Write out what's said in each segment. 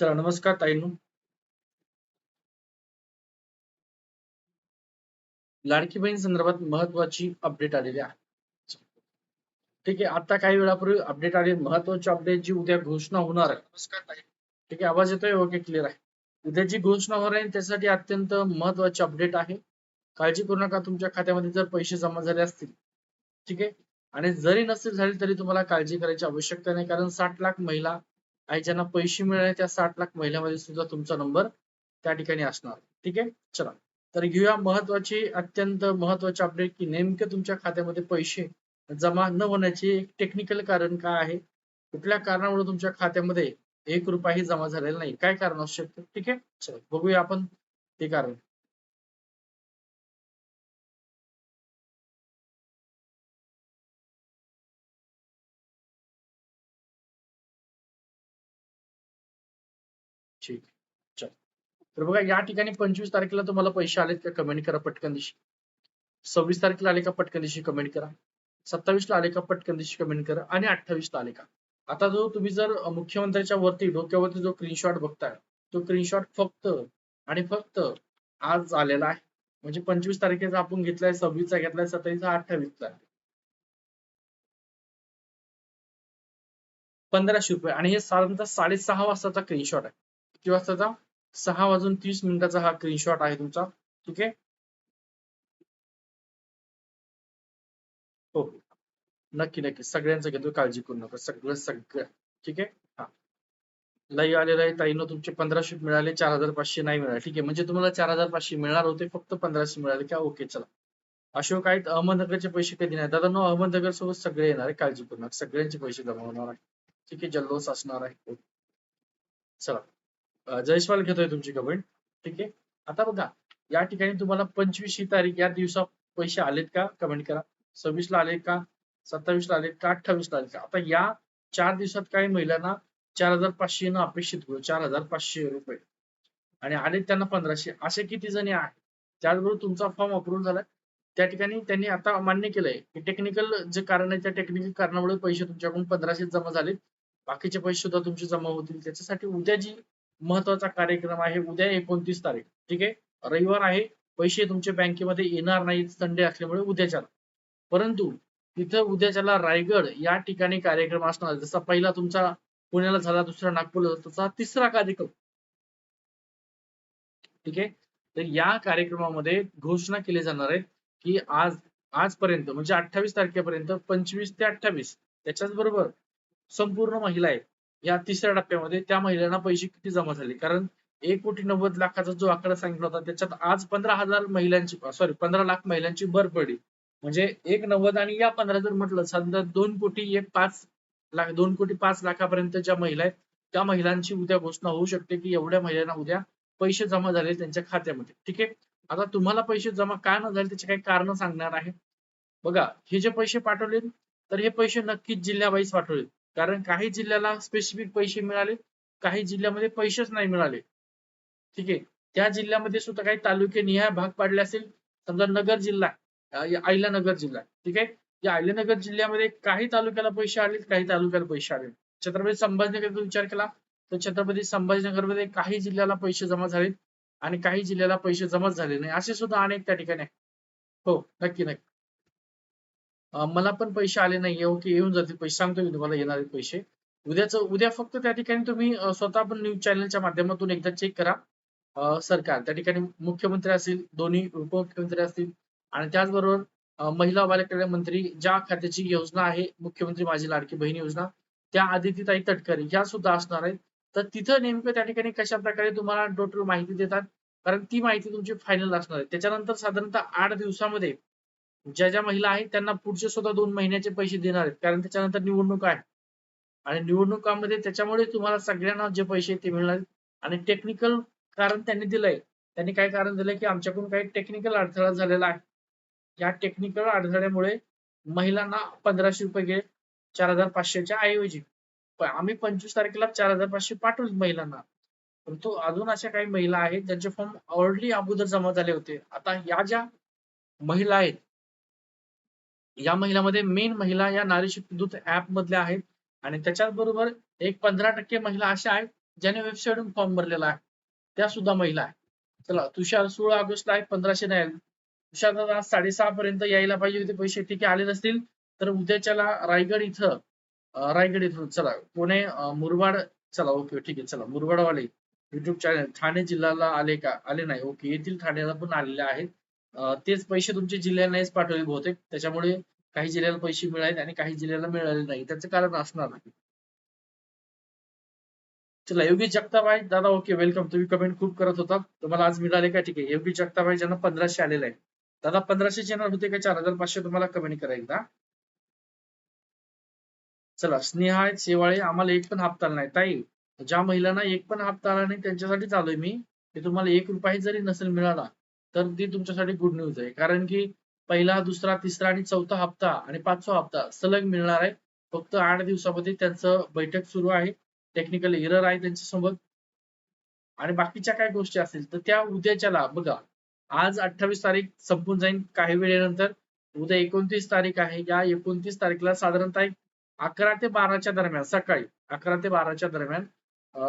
चला नमस्कार ताईंनो. लाडकी बहीण संदर्भात महत्वाची अपडेट आलेली आहे. ठीक आहे आता काही वेळापूर्वी अपडेट आली. महत्वाची अपडेट जी उद्या घोषणा होणार आहे. नमस्कार ठीक आहे आवाज येतोय? ओके क्लिअर आहे. उद्या जी घोषणा होणार आहे त्यासाठी अत्यंत महत्वाची अपडेट आहे. काळजी करू नका तुमच्या खात्यामध्ये जर पैसे जमा झाले असतील. ठीक आहे? आणि जरी नसतील झाले तरी तुम्हाला काळजी करायची आवश्यकता नाही कारण साठ लाख महिला आणि ज्यांना पैसे मिळाले त्या साठ लाख महिन्यामध्ये सुद्धा तुमचा नंबर त्या ठिकाणी असणार. ठीक आहे? चला. तर घेऊया महत्वाची अत्यंत महत्वाची अपडेट की नेमके तुमच्या खात्यामध्ये पैसे जमा न होण्याचे एक टेक्निकल कारण काय आहे? कुठल्या कारणामुळे तुमच्या खात्यामध्ये एक रुपयाही जमा झालेला नाही? काय कारण असू शकतं? ठीक आहे? चला. बघूया आपण ते कारण. ठीक चल. तर बघा या ठिकाणी पंचवीस तारखेला तुम्हाला पैसे आलेत का? कमेंट करा पटकन दिवशी सव्वीस तारखेला आले का? पटकन दिवशी कमेंट करा. सत्तावीसला आले का? पटकन दिवशी कमेंट करा. आणि अठ्ठावीसला आले का? आता जो तुम्ही जर मुख्यमंत्र्याच्या वरती डोक्यावरती जो स्क्रीनशॉट बघताय तो स्क्रीनशॉट फक्त आणि फक्त आज आलेला आहे. म्हणजे पंचवीस तारखेचा आपण घेतलाय सव्वीसचा घेतलाय सत्तावीसचा अठ्ठावीसचा. पंधराशे रुपये. आणि हे साधारणतः साडेसहा वाजताचा स्क्रीनशॉट आहे. किती वाजताचा सहा वाजून तीस मिनिटाचा हा स्क्रीनशॉट आहे तुमचा. ठीक आहे? हो. नक्की नक्की. सगळ्यांचं घेतो काळजी करू नका. सगळं सगळं. ठीक आहे? हा. लई आलेलं आहे ताईनं तुमचे पंधराशे मिळाले चार हजार पाचशे नाही मिळाले. ठीक आहे म्हणजे तुम्हाला चार हजार पाचशे मिळणार होते फक्त पंधराशे मिळाले. का? ओके चला. अशोक आहेत अहमदनगरचे पैसे कधी नाही. दादा नो अहमदनगर सोबत सगळे येणार आहे काळजी करू नका. सगळ्यांचे पैसे जमा होणार आहे. ठीक आहे जल्लोष असणार आहे. चला. जयस्वाल घेतोय तुमची कमेंट ठीक आहे? आता बघा या ठिकाणी तुम्हाला पंचवीस ही तारीख या दिवसात पैसे आलेत का? कमेंट करा. सव्वीस ला आले का? सत्तावीस ला आले का? अठ्ठावीस ला आले का? आता या चार दिवसात काही महिलांना चार हजार पाचशे न अपेक्षित होईल चार हजार पाचशे रुपये. आणि आले त्यांना पंधराशे. असे किती जणी आहेत? त्याचबरोबर तुमचा फॉर्म अप्रूव्ह झालाय. त्या ठिकाणी त्यांनी आता मान्य केलंय की टेक्निकल जे कारण आहे त्या टेक्निकल कारणामुळे पैसे तुमच्याकडून पंधराशे जमा झाले बाकीचे पैसे सुद्धा तुमचे जमा होतील. त्याच्यासाठी उद्या जी महत्त्वाचा कार्यक्रम आहे उद्या एकोणतीस तारीख. ठीक आहे? रविवार आहे पैसे तुमच्या बँकेमध्ये येणार नाहीत संडे असल्यामुळे उद्याच्याला. परंतु तिथं उद्याच्याला रायगड या ठिकाणी कार्यक्रम असणार. जसा पहिला तुमचा पुण्याला झाला दुसरा नागपूरला तसा तिसरा कार्यक्रम. ठीक आहे? तर या कार्यक्रमामध्ये घोषणा केली जाणार आहे की आज आजपर्यंत म्हणजे अठ्ठावीस तारखेपर्यंत पंचवीस ते अठ्ठावीस त्याच्याच बरोबर संपूर्ण महिला आहेत. या तिसऱ्या टप्प्यामध्ये त्या महिलांना पैसे किती जमा झाले? कारण एक कोटी नव्वद लाखाचा जो आकडा सांगितला होता त्याच्यात आज पंधरा हजार महिलांची सॉरी पंधरा लाख महिलांची भर पडली. म्हणजे एक नव्वद आणि या पंधरा जर म्हटलं समजा दोन कोटी एक पाच लाख दोन कोटी पाच लाखापर्यंत ज्या महिला आहेत त्या महिलांची उद्या घोषणा होऊ शकते की एवढ्या महिलांना उद्या पैसे जमा झाले त्यांच्या खात्यामध्ये. ठीक आहे? आता तुम्हाला पैसे जमा का न झाले त्याचे काही कारण सांगणार आहे. बघा हे जे पैसे पाठवले तर हे पैसे नक्कीच जिल्ह्यावाईज पाठवले कारण काही जिल्ह्याला स्पेसिफिक पैसे मिळाले काही जिल्ह्यामध्ये पैसेच नाही मिळाले. ठीक आहे? त्या जिल्ह्यामध्ये सुद्धा काही तालुके निहाय भाग पाडले असेल. समजा नगर जिल्हा आयलानगर जिल्हा ठीक आहे? या अहिल्यानगर जिल्ह्यामध्ये काही तालुक्याला पैसे आले काही तालुक्याला पैसे आले छत्रपती संभाजीनगरचा विचार केला तर छत्रपती संभाजीनगरमध्ये काही जिल्ह्याला पैसे जमा झाले आणि काही जिल्ह्याला पैसे जमा झाले नाही. असे सुद्धा अनेक त्या ठिकाणी हो नक्की नक्की. मला पण पैसे आले नाही ओके हो, येऊन जातील पैसे. सांगतो मी तुम्हाला येणारे पैसे. उद्याच उद्या फक्त त्या ठिकाणी तुम्ही स्वतः पण न्यूज चॅनलच्या माध्यमातून एकदा चेक करा. सरकार त्या ठिकाणी मुख्यमंत्री असतील दोन्ही उपमुख्यमंत्री असतील आणि त्याचबरोबर महिला बालकल्याण मंत्री ज्या खात्याची योजना आहे मुख्यमंत्री माझी लाडकी बहीण योजना त्या आदितीताई तटकरे या सुद्धा असणार आहेत. तर तिथं नेमकं त्या ठिकाणी कशा प्रकारे तुम्हाला टोटल माहिती देतात? कारण ती माहिती तुमची फायनल असणार आहे. त्याच्यानंतर साधारणतः आठ दिवसामध्ये ज्या ज्या महिला आहेत त्यांना पुढचे सुद्धा दोन महिन्याचे पैसे देणार आहेत. कारण त्याच्यानंतर निवडणूक आहे. आणि निवडणुकामध्ये त्याच्यामुळे तुम्हाला सगळ्यांना जे पैसे ते मिळणार आणि टेक्निकल कारण त्यांनी दिलंय. त्यांनी काय कारण दिलंय की आमच्याकडून काही टेक्निकल अडथळा झालेला आहे. या टेक्निकल अडथळ्यामुळे महिलांना पंधराशे रुपये घे चार हजार पाचशेच्या ऐवजी. आम्ही पंचवीस तारखेला चार हजार पाचशे पाठवले महिलांना. परंतु अजून अशा काही महिला आहेत ज्यांचे फॉर्म ऑलरेडी अगोदर जमा झाले होते. आता या ज्या महिला आहेत या महिलामध्ये मेन महिला या नारी शक्ती दूत ऍप मधल्या आहेत. आणि त्याच्याच बरोबर एक पंधरा टक्के महिला अशा आहेत ज्याने वेबसाईटवरून फॉर्म भरलेला आहे. त्या सुद्धा महिला आहे चला तुषार सोळा ऑगस्टला आहे पंधराशे नाही तुषार दादा आज साडेसहा पर्यंत यायला पाहिजे होते पैसे ठीक आहे आले नसतील तर उद्याच्याला रायगड इथं रायगड इथून चला पुणे मुरबाड चला ओके ठीक आहे चला मुरबाडवाले युट्यूब चॅनल ठाणे जिल्ह्याला आले का? आले नाही ओके येथील ठाण्याला पण आलेले आहेत. तेच पैसे तुमच्या जिल्ह्याला नाहीच पाठवले बहुतेक. त्याच्यामुळे काही जिल्ह्याला पैसे मिळाले आणि काही जिल्ह्याला मिळाले नाही. त्याचं कारण असणार नाही. चला योगी जगताबाई दादा ओके वेलकम तुम्ही कमेंट खूप करत होता तुम्हाला आज मिळाले का? ठीक आहे. योगी जगताबाई ज्यांना पंधराशे आलेले आहे दादा पंधराशे येणार होते का? चार हजार पाचशे तुम्हाला कमेंट करा एकदा चला स्नेहा आहेत आम्हाला एक पण हप्ता नाही. ताई ज्या महिलांना एक पण हप्ता आला नाही त्यांच्यासाठी चालू मी. की तुम्हाला एक रुपया जरी नसेल मिळाला तर ती तुमच्यासाठी गुड न्यूज आहे. कारण की पहिला दुसरा तिसरा आणि चौथा हप्ता आणि पाचवा हप्ता सलग मिळणार आहे. फक्त आठ दिवसामध्ये त्यांचं बैठक सुरू आहे. टेक्निकल एरर आहे त्यांच्यासोबत. आणि बाकीच्या काय गोष्टी असतील तर त्या उद्याच्याला बघा. आज अठ्ठावीस तारीख संपून जाईल काही वेळेनंतर. उद्या एकोणतीस तारीख आहे. या एकोणतीस तारीखला साधारणतः एक अकरा ते बाराच्या दरम्यान सकाळी अकरा ते बाराच्या दरम्यान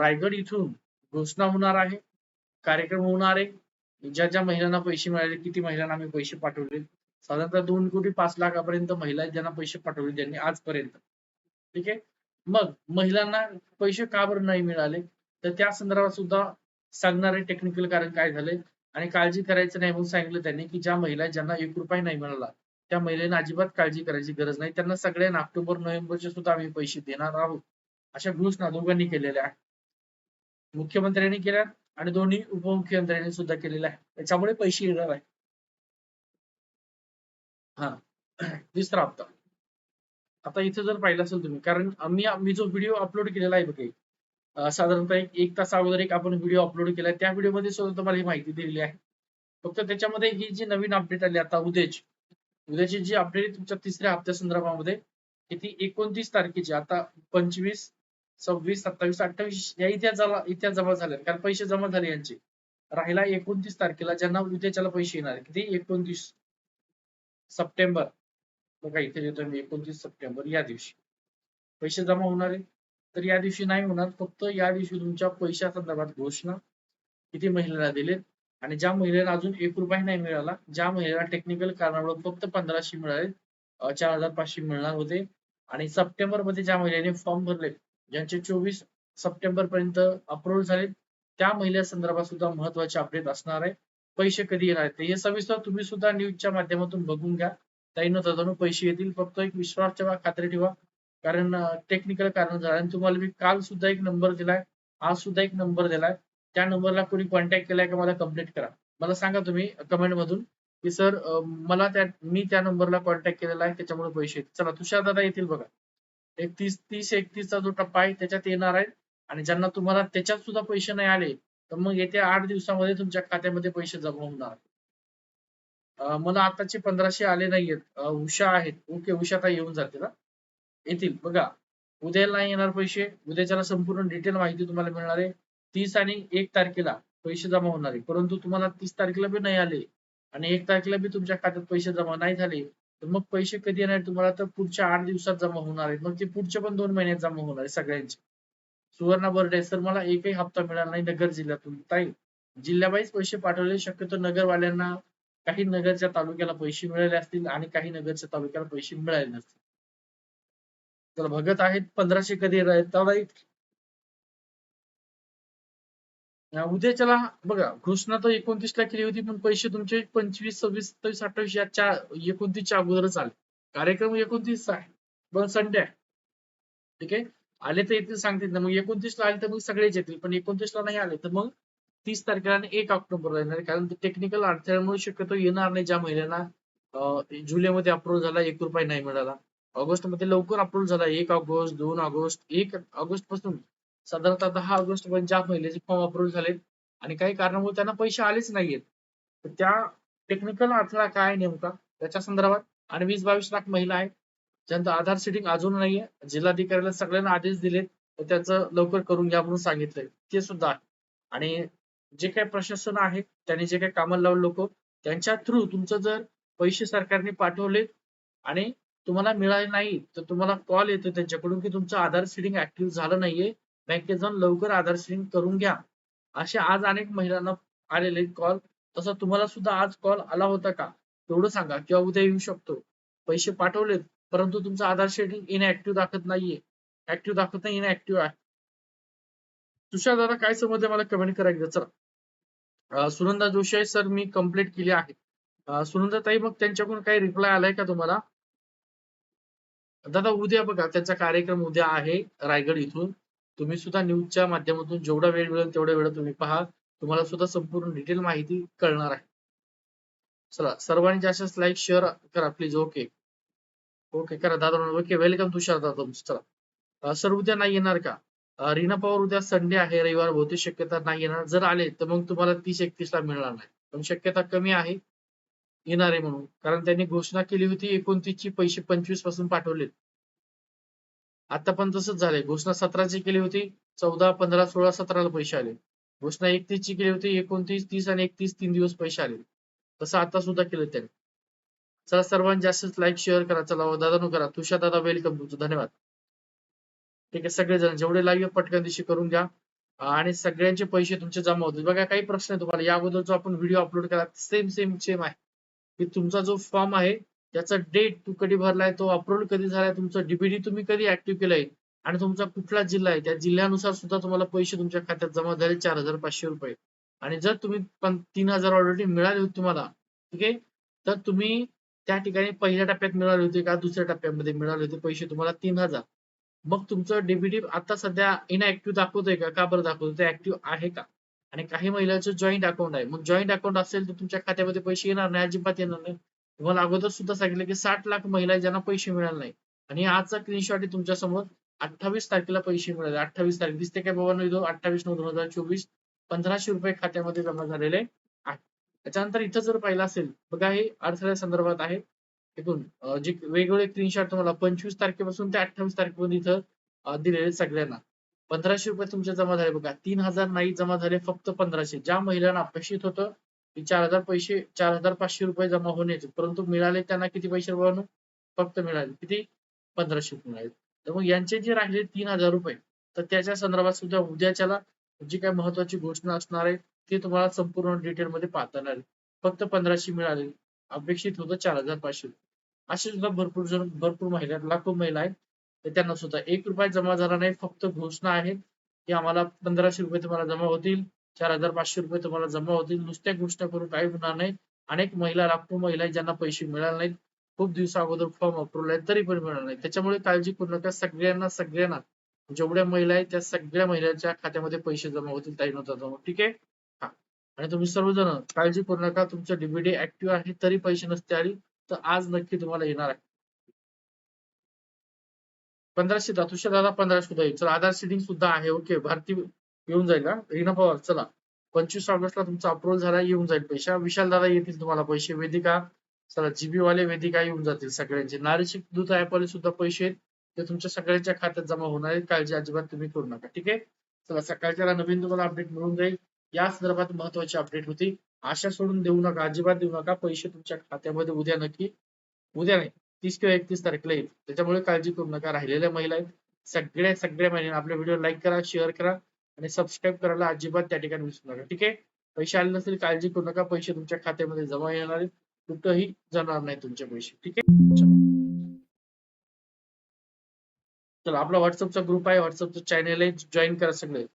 रायगड इथून घोषणा होणार आहे. कार्यक्रम होणार आहे. ज्या ज्या महिलांना पैसे मिळाले किती महिलांना आम्ही पैसे पाठवले साधारणतः दोन कोटी पाच लाखापर्यंत महिला आहेत ज्यांना पैसे पाठवले त्यांनी आजपर्यंत. ठीक आहे? मग महिलांना पैसे का बरं नाही मिळाले? तर त्या संदर्भात सुद्धा सांगणारे टेक्निकल कारण काय झाले? आणि काळजी करायचं नाही म्हणून सांगितलं त्यांनी की ज्या महिला ज्यांना एक रुपये नाही मिळाला त्या महिलेने अजिबात काळजी करायची गरज नाही. त्यांना सगळ्यांना ऑक्टोबर नोव्हेंबरचे सुद्धा आम्ही पैसे देणार आहोत. अशा घोषणा दोघांनी केलेल्या आहेत. मुख्यमंत्र्यांनी केल्या आणि दोन्ही उपमुख्यमंत्र्यांनी सुद्धा केलेल्या आहे त्याच्यामुळे पैसे येणार आहे हा. तिसरा हप्ता. आता इथे जर पाहिलं असेल तुम्ही कारण आम्ही मी जो व्हिडिओ अपलोड केलेला आहे बघा साधारणतः एक एक तास अगोदर एक आपण व्हिडिओ अपलोड केला त्या व्हिडिओमध्ये सुद्धा तुम्हाला ही माहिती दिलेली आहे. फक्त त्याच्यामध्ये ही जी नवीन अपडेट आली आता उद्याची उद्याची जी अपडेट तुमच्या तिसऱ्या हप्त्या संदर्भामध्ये ती एकोणतीस तारखेची आता पंचवीस सव्वीस सत्तावीस अठ्ठावीस या इथे जमा इथे जमा झाल्या कारण पैसे जमा झाले यांचे. राहिला एकोणतीस तारखेला ज्यांना उद्याच्याला पैसे येणार किती एकोणतीस. सप्टेंबर. बघा इथे देतोय मी एकोणतीस सप्टेंबर या दिवशी. पैसे जमा होणार आहे तर या दिवशी नाही होणार फक्त या दिवशी तुमच्या पैशा संदर्भात घोषणा किती महिलेला दिलेत आणि ज्या महिलेला अजून एक रुपया नाही मिळाला ज्या महिलेला टेक्निकल कारणामुळे फक्त पंधराशे मिळाले चार हजार पाचशे मिळणार होते. आणि सप्टेंबरमध्ये ज्या महिलेने फॉर्म भरले ज्यांचे चोवीस सप्टेंबर पर्यंत अप्रूव्ह झाले त्या महिला संदर्भात सुद्धा महत्त्वाचे अपडेट असणार आहे. पैसे कधी येणार आहेत हे सविस्तर तुम्ही सुद्धा न्यूजच्या माध्यमातून बघून घ्या. ताईनं तदानु पैसे येतील. फक्त एक विश्वास ठेवा खात्री ठेवा. कारण टेक्निकल कारण झालं. आणि तुम्हाला मी काल सुद्धा एक नंबर दिलाय. आज सुद्धा एक नंबर दिलाय. त्या नंबरला कोणी कॉन्टॅक्ट केलाय का मला कंप्लीट करा. मला सांगा तुम्ही कमेंट मधून की सर मला त्या मी त्या नंबरला कॉन्टॅक्ट केलेला आहे. त्याच्यामुळे पैसे येतील. चला तुषार दादा येतील बघा. एक तीस तीस एकतीसचा जो टप्पा आहे त्याच्यात येणार आहे. आणि ज्यांना तुम्हाला त्याच्यात सुद्धा पैसे नाही आले तर मग येत्या आठ दिवसामध्ये तुमच्या खात्यामध्ये पैसे जमा होणार. मला आताचे पंधराशे आले नाहीयेत. उषा आहेत. ओके उषा आता येऊन जाते ना येतील. बघा उद्याला नाही येणार पैसे. उद्याच्याला संपूर्ण डिटेल माहिती तुम्हाला मिळणार आहे. तीस आणि एक तारखेला पैसे जमा होणार आहे. परंतु तुम्हाला तीस तारखेला बी नाही आले आणि एक तारखेला बी तुमच्या खात्यात पैसे जमा नाही झाले तर मग पैसे कधी येणार? तुम्हाला तर पुढच्या आठ दिवसात जमा होणार आहेत. मग ते पुढचे पण दोन महिन्यात जमा होणार आहे सगळ्यांचे. सुवर्णा बर्डे सर मला एकही हप्ता मिळाला नाही नगर जिल्ह्यातून. ताई जिल्ह्याबाईच पैसे पाठवले शक्यतो नगरवाल्यांना काही नगरच्या तालुक्याला पैसे मिळाले असतील आणि काही नगरच्या तालुक्याला पैसे मिळाले नसतील. तर भगत आहेत पंधराशे कधी उद्याच्याला बघा घोषणा तर एकोणतीस ला केली होती पण पैसे तुमचे पंचवीस सव्वीस सत्तावीस अठ्ठावीस या चार एकोणतीसच्या अगोदरच आले. कार्यक्रम एकोणतीसचा आहे पण संडे आहे. ठीक आहे? आले तर येतील सांगतील. ना मग एकोणतीस ला आले तर मग सगळेच येतील. पण एकोणतीस ला नाही आले तर मग तीस तारखेला आणि एक ऑक्टोबरला येणार. कारण टेक्निकल अडथळ्यामुळे शक्यतो येणार नाही ज्या महिलांना जुलैमध्ये अप्रूव्ह झाला एक रुपये नाही मिळाला. ऑगस्टमध्ये लवकर अप्रूव्ह झाला. एक ऑगस्ट दोन ऑगस्ट एक ऑगस्टपासून साधारणतः दहा ऑगस्ट पर्यंत ज्या महिलेचे फॉर्म अप्रूव्ह झालेत आणि काही कारणामुळे त्यांना पैसे आलेच नाहीयेत. तर त्या टेक्निकल अडथळा काय नेमका? त्याच्या संदर्भात आणि वीस बावीस लाख महिला आहेत. ज्यांचं आधार सिटिंग अजून नाहीये जिल्हाधिकाऱ्याला सगळ्यांना आदेश दिलेत तर त्याचं लवकर करून घ्या म्हणून सांगितलंय. ते सुद्धा आहे. आणि जे काही प्रशासन आहे त्यांनी जे काही कामाला लावले लोक त्यांच्या थ्रू तुमचं जर पैसे सरकारने पाठवले आणि तुम्हाला मिळाले नाही तर तुम्हाला कॉल येतो त्यांच्याकडून की तुमचं आधार सिडिंग ऍक्टिव्ह झालं नाहीये बँकेत जाऊन लवकर आधार सिडिंग करून घ्या. असे आज अनेक महिलांना आलेले कॉल तसा तुम्हाला सुद्धा आज कॉल आला होता का? तेवढं सांगा किंवा उद्या येऊ शकतो. पैसे पाठवलेत परंतु तुमचं आधार शेडिंग इनऍक्टिव्ह दाखवत नाहीये. ऍक्टिव्ह दाखवत नाही इनऍक्टिव्ह आहे. तुषार दादा काय समजलं मला कमेंट करायचं चला. सुनंदा जोशी आहे सर मी कंप्लीट केली आहे. सुनंदा ताई मग त्यांच्याकडून काही रिप्लाय आलाय का तुम्हाला? दादा उद्या बघा त्यांचा कार्यक्रम उद्या आहे रायगड इथून. तुम्ही सुद्धा न्यूजच्या माध्यमातून जेवढा वेळ मिळेल तेवढा वेळ तुम्ही पहा. तुम्हाला सुद्धा संपूर्ण डिटेल माहिती कळणार आहे. चला सर्वांनी जास्त लाईक शेअर करा प्लीज ओके ओके करा दादा. ओके वेलकम तुषार दादा तुमचं. चला. सर उद्या नाही येणार का? रीना पवार उद्या संडे आहे रविवार बहुतेक शक्यता नाही येणार. जर आले तर मग तुम्हाला तीस एकतीस ला मिळणार नाही. पण शक्यता कमी आहे येणार आहे म्हणून. कारण त्यांनी घोषणा केली होती एकोणतीस ची पैसे पंचवीसपासून पाठवले आता पण तसंच झालंय. घोषणा सतराची केली होती चौदा पंधरा सोळा सतराला पैसे आले. घोषणा एकतीस ची केली होती एकोणतीस तीस आणि एकतीस तीन दिवस पैसे आले. तसं आता सुद्धा केलं त्यांनी. चला सर्वांनी जास्तीत लाईक शेअर करा. चला हो, दादा नो करा. तुषार दादा वेलकम तुमचं. धन्यवाद. ठीक आहे सगळेजण जेवढे लाईव्ह पटकन दिवशी करून घ्या. आणि सगळ्यांचे पैसे तुमचे जमा होतील. बघा काही प्रश्न आहे तुम्हाला. या अगोदर जो आपण व्हिडिओ अपलोड केला सेम सेम सेम आहे. की तुमचा जो फॉर्म आहे त्याचा डेट तू कधी भरलाय तो अपलोड कधी झालाय तुमचं डीबीडी तुम्ही कधी ऍक्टिव्ह केलाय? आणि तुमचा कुठला जिल्हा आहे? त्या जिल्ह्यानुसार सुद्धा तुम्हाला पैसे तुमच्या खात्यात जमा झाले चार हजार पाचशे रुपये. आणि जर तुम्ही पण तीन हजार ऑलरेडी मिळाले तुम्हाला ठीक आहे? तर तुम्ही त्या ठिकाणी पहिल्या टप्प्यात मिळाले होते का? दुसऱ्या टप्प्यामध्ये मिळाले होते. पैसे तुम्हाला तीन हजार. मग तुमचं डीबीडी आता सध्या इनऍक्टिव्ह दाखवतोय का? का बरं दाखवतोय? ऍक्टिव्ह आहे का? आणि काही महिलांचं जॉईंट अकाउंट आहे. मग जॉईंट अकाउंट असेल तर तुमच्या खात्यामध्ये पैसे येणार नाही अजिबात येणार नाही. तुम्हाला अगोदर सुद्धा सांगितलं की साठ लाख महिला ज्यांना पैसे मिळाले नाही. आणि आजचा स्क्रीनशॉट आहे तुमच्यासमोर. अठ्ठावीस तारखेला पैसे मिळाले. अठ्ठावीस तारीख. दिसते काय बाबा अठ्ठावीस नऊ दोन हजार चोवीस. पंधराशे रुपये खात्यामध्ये जमा झालेले. आहे त्याच्यानंतर इथं जर पाहिलं असेल बघा हे अडथळ्या संदर्भात आहे. इथून जे वेगवेगळे स्क्रीनशॉट तुम्हाला पंचवीस तारखेपासून ते अठ्ठावीस तारखेपर्यंत इथं दिलेले सगळ्यांना. पंधराशे रुपये तुमचे जमा झाले बघा. तीन हजार नाही जमा झाले फक्त पंधराशे. ज्या महिलांना अपेक्षित होतं की चार हजार पैसे चार हजार पाचशे रुपये जमा होण्याचे परंतु मिळाले त्यांना किती पैसे रुपयानं फक्त मिळाले. किती? पंधराशे मिळाले. तर मग यांचे जे राहिले तीन हजार रुपये तर त्याच्या संदर्भात सुद्धा उद्याच्याला जी काय महत्वाची घोषणा असणार आहे ते तुम्हाला संपूर्ण डिटेल मध्ये पाहता येणार फक्त पंधराशे मिळाले. अपेक्षित होतं चार हजार पाचशे असे सुद्धा भरपूर जण भरपूर महिला आहेत, लाखो महिला आहेत. तर त्यांना सुद्धा एक रुपया जमा झाला नाही. फक्त घोषणा आहे की आम्हाला पंधराशे रुपये तुम्हाला जमा होतील. चार हजार पाचशे रुपये तुम्हाला जमा होतील. नुसत्या घोषणा करून काही होणार नाही. अनेक महिला लाखो महिला आहेत ज्यांना पैसे मिळाले नाहीत. खूप दिवसा अगोदर फॉर्म अप्रूव्ह आहेत तरी पण मिळणार नाही त्याच्यामुळे काळजी करू नका. सगळ्यांना सगळ्यांना जेवढ्या महिला आहेत त्या सगळ्या महिलांच्या खात्यामध्ये पैसे जमा होतील ताई नव्हता जमा ठीक आहे? आणि तुम्ही सर्वजण काळजी करू नका तुमचं डीबीडी ऍक्टिव्ह आहे तरी पैसे नसते आली तर आज नक्की तुम्हाला येणार आहे. पंधराशे तुषार दादा पंधराशे सुद्धा येईल. चला आधार सिडिंग सुद्धा आहे ओके भारती येऊन जाईल का रीना पवार चला. पंचवीस ऑगस्टला तुमचा अप्रूव्हल झाला येऊन जाईल पैसे. विशाल दादा येतील तुम्हाला पैसे. वेदिका चला जीबी वाले वेदिका येऊन जातील सगळ्यांचे. नारीशिक दूत ऍपवाले सुद्धा पैसे आहेत. ते तुमच्या सगळ्यांच्या खात्यात जमा होणार आहेत. काळजी अजिबात तुम्ही करू नका ठीक आहे? चला सकाळच्या नवीन तुम्हाला अपडेट मिळून जाईल. या संदर्भात महत्वाची अपडेट होती. आशा सोडून देऊ नका अजिबात देऊ नका. पैसे तुमच्या खात्यामध्ये उद्या नक्की उद्या नाही तीस किंवा एकतीस तारखेला येईल. त्याच्यामुळे काळजी करू नका. राहिलेल्या महिला आहेत. सगळ्या सगळ्या महिला आपला व्हिडिओ लाईक करा शेअर करा आणि सबस्क्राईब करायला अजिबात त्या ठिकाणी विसरू नका. ठीक आहे? पैसे आले नसतील काळजी करू नका. पैसे तुमच्या खात्यामध्ये जमा येणार आहेत. कुठंही जाणार नाही तुमचे पैसे. ठीक आहे? चला. आपला व्हॉट्सअपचा ग्रुप आहे. व्हॉट्सअपचा चॅनल आहे. जॉईन करा सगळे.